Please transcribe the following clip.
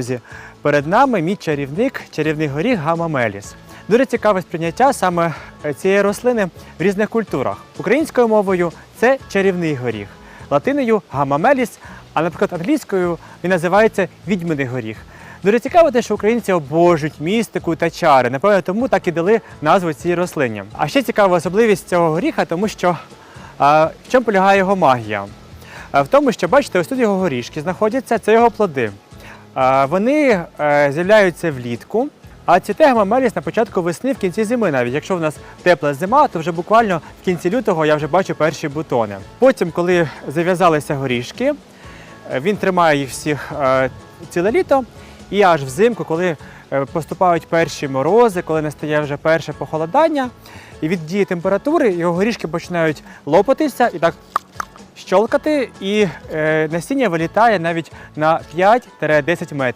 Друзі, Перед нами мій чарівник, чарівний горіх гамамеліс. Дуже цікаве сприйняття саме е, цієї рослини в різних культурах. Українською мовою це чарівний горіх, латиною гамамеліс, а наприклад, англійською він називається відьминий горіх. Дуже цікаво те, що українці обожнюють містику та чари. Напевно, тому так і дали назву цій рослині. А ще цікава особливість цього горіха, тому що а, в чому полягає його магія? А, В тому, що бачите, ось тут його горішки знаходяться, це його плоди. Вони е, з'являються влітку, а цвіте гамамеліс на початку весни, в кінці зими. Навіть якщо в нас тепла зима, то вже буквально в кінці лютого я вже бачу перші бутони. Потім, коли зав'язалися горішки, е, він тримає їх всіх е, ціле літо, і аж взимку, коли поступають перші морози, коли настає вже перше похолодання, і від дії температури його горішки починають лопатися і так щолкати, і е, насіння вилітає навіть на 5-10 метрів.